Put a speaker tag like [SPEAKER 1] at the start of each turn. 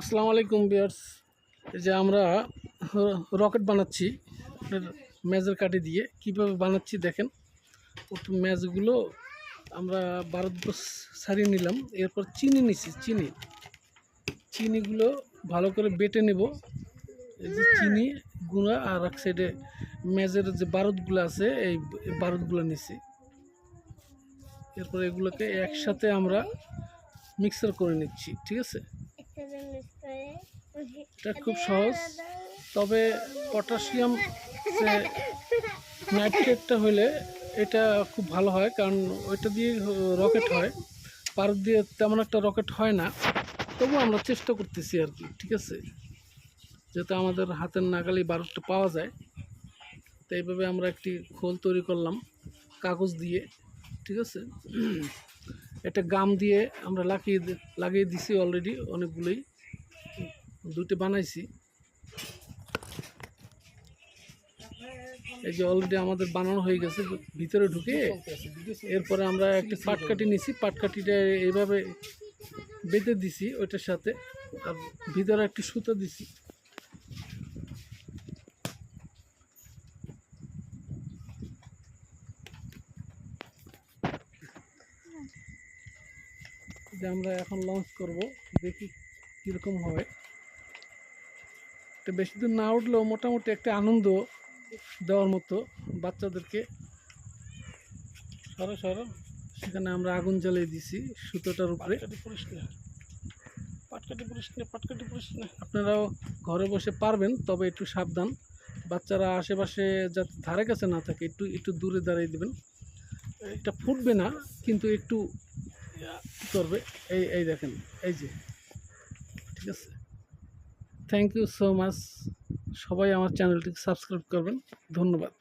[SPEAKER 1] আসসালামু আলাইকুম বিয়ার্স যে আমরা রকেট বানাচ্ছি মেজের কাঠি দিয়ে। কীভাবে বানাচ্ছি দেখেন। প্রথম ম্যাজগুলো আমরা ভারতবর্ষ সারিয়ে নিলাম। এরপর চিনি নিছি, চিনি। চিনিগুলো ভালো করে বেটে নেব। এই যে চিনি গুঁড়া আর এক সাইডে মেজের যে বারুদগুলো আছে, এই বারুদগুলো নিছি। এরপর এগুলোকে একসাথে আমরা মিক্সার করে নিচ্ছি, ঠিক আছে? এটা খুব সহজ। তবে পটাশিয়াম নাইট্রেটটা হলে এটা খুব ভালো হয়, কারণ ওইটা দিয়ে রকেট হয়। পারদ দিয়ে তেমন একটা রকেট হয় না। তবু আমরা চেষ্টা করতেছি আর কি, ঠিক আছে? যাতে আমাদের হাতের নাগালি বারুদটা পাওয়া যায়। তো এইভাবে আমরা একটি খোল তৈরি করলাম, কাগজ দিয়ে, ঠিক আছে? এটা গাম দিয়ে আমরা লাগিয়ে লাগিয়ে দিছি অলরেডি অনেকগুলোই। দুটো বানাইছি। এই যে অলরেডি আমাদের বানানো হয়ে গেছে, ভিতরে ঢুকে এরপরে আমরা একটি পাটকাঠি নিছি, পাটকাঠিটা এইভাবে বেঁধে দিছি ওইটার সাথে, আর ভিতরে একটি সুতো দিছি। যে আমরা এখন লঞ্চ করব, দেখি কীরকম হয়। এটা বেশি দূর না উঠলেও মোটামুটি একটা আনন্দ দেওয়ার মতো বাচ্চাদেরকে। সরো সরো। সেখানে আমরা আগুন জ্বালিয়ে দিছি সুতোটার উপরে। পাটকাটি আপনারাও ঘরে বসে পারবেন তবে একটু সাবধান। বাচ্চারা আশেপাশে যাতে ধারে কাছে না থাকে একটু একটু দূরে দাঁড়িয়ে দেবেন। এটা ফুটবে না কিন্তু একটু করবে। এই এই দেখেন এই যে ঠিক আছে? থ্যাংক ইউ সো মাচ সবাই আমার চ্যানেলটিকে সাবস্ক্রাইব করবেন। ধন্যবাদ।